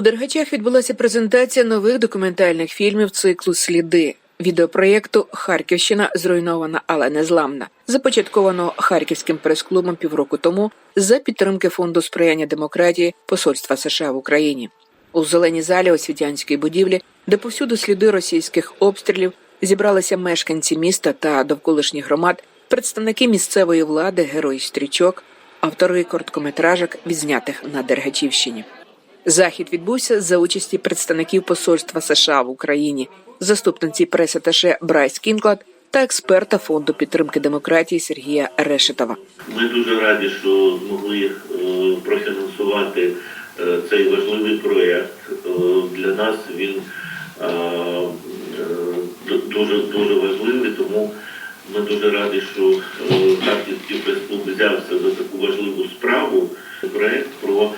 У Дергачах відбулася презентація нових документальних фільмів циклу Сліди відеопроєкту Харківщина зруйнована, але не зламна, започаткованого харківським прес-клубом півроку тому за підтримки фонду сприяння демократії Посольства США в Україні. У зеленій залі освітянської будівлі, де повсюду сліди російських обстрілів, зібралися мешканці міста та довколишніх громад, представники місцевої влади, герої стрічок, автори короткометражок, відзнятих на Дергачівщині. Захід відбувся за участі представників посольства США в Україні, заступниці пресаташе Брайс Кінклад та експерта фонду підтримки демократії Сергія Решетова. Ми дуже раді, що змогли е, профінансувати е, цей важливий проєкт. Е, Для нас він ду- дуже дуже важливий, тому ми дуже раді, що Харківський прес-клуб взявся за таку важливу справу. Проєкт про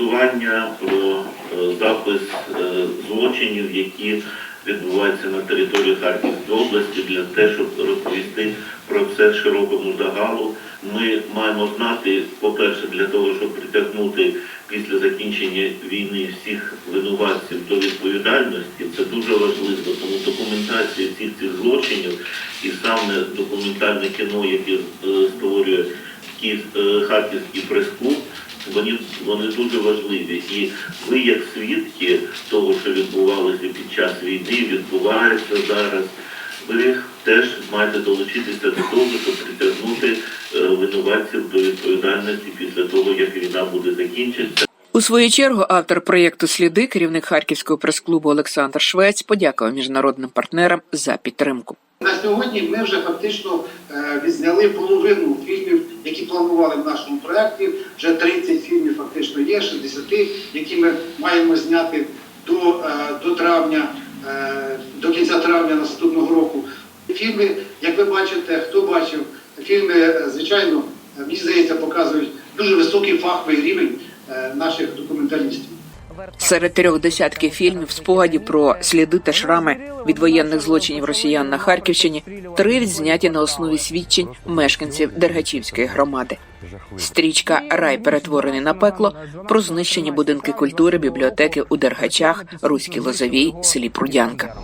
фіксування, про е, запис е, злочинів, які відбуваються на території Харківської області для того, щоб розповісти про це широкому загалу. Ми маємо знати, по-перше, для того, щоб притягнути після закінчення війни всіх винуватців до відповідальності. Це дуже важливо, тому документація всіх цих злочинів і саме документальне кіно, яке е, створює Харківський прес-клуб, вони, вони дуже важливі. І ви, як свідки того, що відбувалося під час війни, відбувається зараз, ви теж маєте долучитися до того, щоб притягнути е, винуватців до відповідальності після того, як війна буде закінчитися. У свою чергу автор проєкту Сліди, керівник харківського прес-клубу Олександр Швець, подякував міжнародним партнерам за підтримку. На сьогодні ми вже фактично е, відзняли половину фільмів, які планували в нашому проєкті. Вже 30 фільмів фактично є, 60, які ми маємо зняти до, е, до травня, е, до кінця травня наступного року. Фільми, як ви бачите, хто бачив, фільми, звичайно, мені здається, показують дуже високий фаховий рівень наших документалістів. Серед трьох десятків фільмів спогадів про сліди та шрами від воєнних злочинів росіян на Харківщині три відзняті на основі свідчень мешканців Дергачівської громади. Стрічка Рай перетворений на пекло про знищені будинки культури, бібліотеки у Дергачах, Руській Лозовій, селі Прудянка.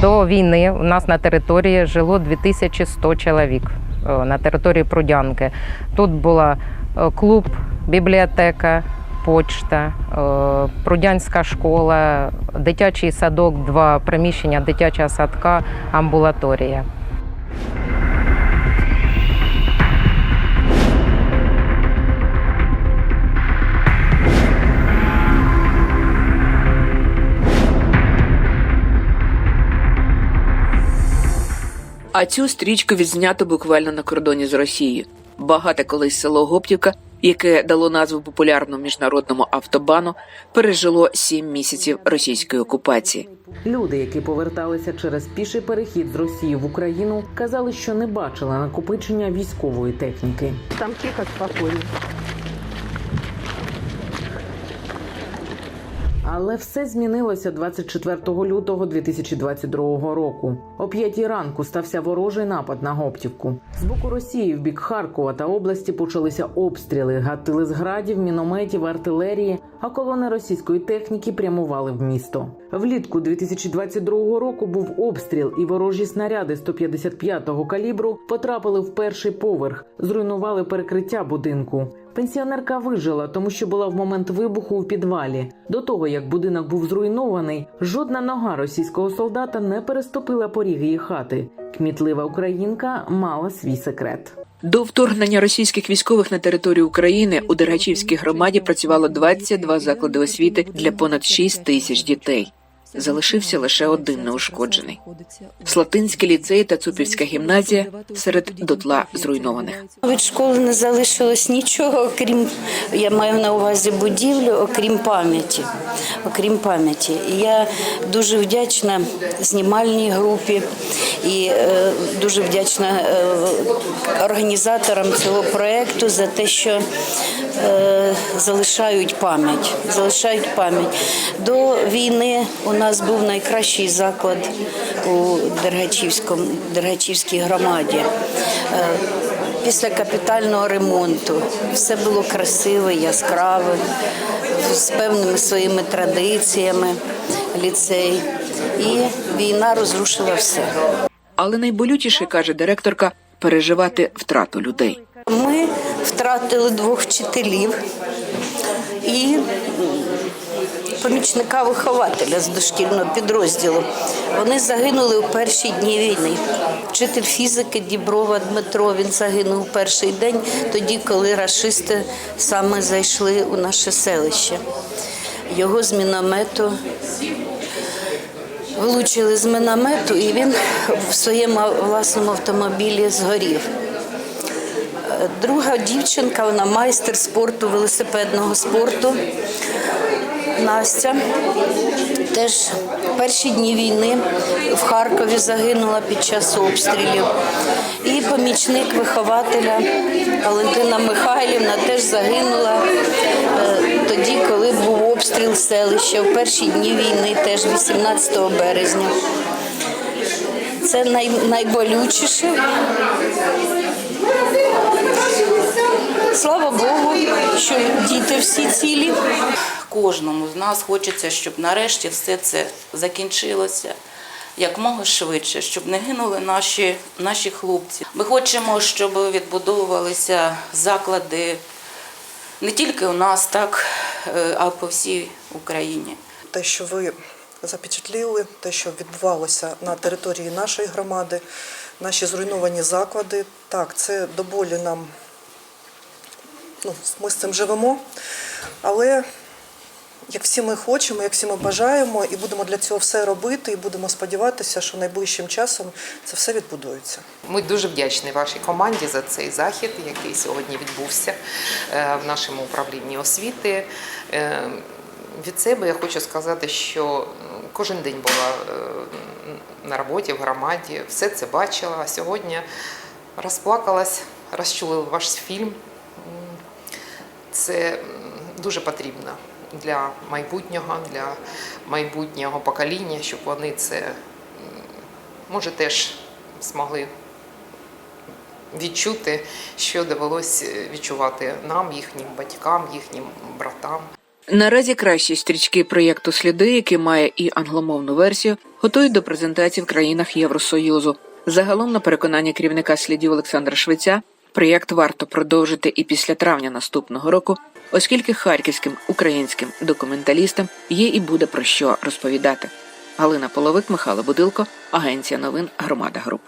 До війни у нас на території жило 2100 чоловік е, на території Прудянки. Тут була е, клуб, бібліотека, почта, е, Прудянська школа, дитячий садок, два приміщення дитячого садка, амбулаторія. А цю стрічку відзнято буквально на кордоні з Росією. Багате колись село Гоптівка, яке дало назву популярному міжнародному автобану, пережило сім місяців російської окупації. Люди, які поверталися через піший перехід з Росії в Україну, казали, що не бачили накопичення військової техніки. Там тихо, спокойно. Але все змінилося 24 лютого 2022 року. О п'ятій ранку стався ворожий напад на Гоптівку. З боку Росії в бік Харкова та області почалися обстріли, гатили з градів, мінометів, артилерії, а колони російської техніки прямували в місто. Влітку 2022 року був обстріл, і ворожі снаряди 155-го калібру потрапили в перший поверх, зруйнували перекриття будинку. Пенсіонерка вижила, тому що була в момент вибуху у підвалі. До того як будинок був зруйнований, жодна нога російського солдата не переступила поріг її хати. Кмітлива українка мала свій секрет. До вторгнення російських військових на територію України у Дергачівській громаді працювало 22 заклади освіти для понад 6 тисяч дітей. Залишився лише один неушкоджений. Слатинський ліцей та Цупівська гімназія серед дотла зруйнованих. Від школи не залишилось нічого, окрім я маю на увазі будівлю, окрім пам'яті. Окрім пам'яті. Я дуже вдячна знімальній групі і е, дуже вдячна е, організаторам цього проєкту за те, що е, залишають пам'ять. Залишають пам'ять. До війни у нас був найкращий заклад у Дергачівській громаді. Е, після капітального ремонту. Все було красиве, яскраве, з певними своїми традиціями ліцей. І війна розрушила все. Але найболючіше, каже директорка, переживати втрату людей. Ми втратили двох вчителів і помічника вихователя з дошкільного підрозділу. Вони загинули у перші дні війни. Вчитель фізики Діброва Дмитро він загинув у перший день, тоді, коли рашисти саме зайшли у наше селище. Його з міномету влучили з міномету, і він в своєму власному автомобілі згорів. Друга дівчинка, вона майстер спорту, велосипедного спорту. Настя теж перші дні війни в Харкові загинула під час обстрілів. І помічник вихователя Валентина Михайлівна теж загинула тоді, коли був обстріл селища в перші дні війни, теж 18 березня. Це най, найболючіше. Слава Богу, що діти всі цілі. Кожному з нас хочеться, щоб нарешті все це закінчилося якмога швидше, щоб не гинули наші, наші хлопці. Ми хочемо, щоб відбудовувалися заклади не тільки у нас, так, е, а по всій Україні. те, що ви запечатліли, те, що відбувалося на території нашої громади, наші зруйновані заклади. Так, це до болі нам ну, ми з цим живемо. Але як всі ми хочемо, як всі ми бажаємо, і будемо для цього все робити, і будемо сподіватися, що найближчим часом це все відбудується. Ми дуже вдячні вашій команді за цей захід, який сьогодні відбувся е, в нашому управлінні освіти. Е, Від себе я хочу сказати, що кожен день була е, на роботі в громаді, все це бачила. А сьогодні розплакалась, розчулила ваш фільм. Це дуже потрібно для майбутнього, для майбутнього покоління, щоб вони це може теж змогли відчути, що довелось відчувати нам, їхнім батькам, їхнім братам. Наразі кращі стрічки проєкту Сліди, який має і англомовну версію, готують до презентації в країнах Євросоюзу. Загалом, на переконання керівника слідів Олександра Швеця, проєкт варто продовжити і після травня наступного року, оскільки харківським українським документалістам є і буде про що розповідати. Галина Половик, Михайло Будилко, Агенція новин Громада Груп.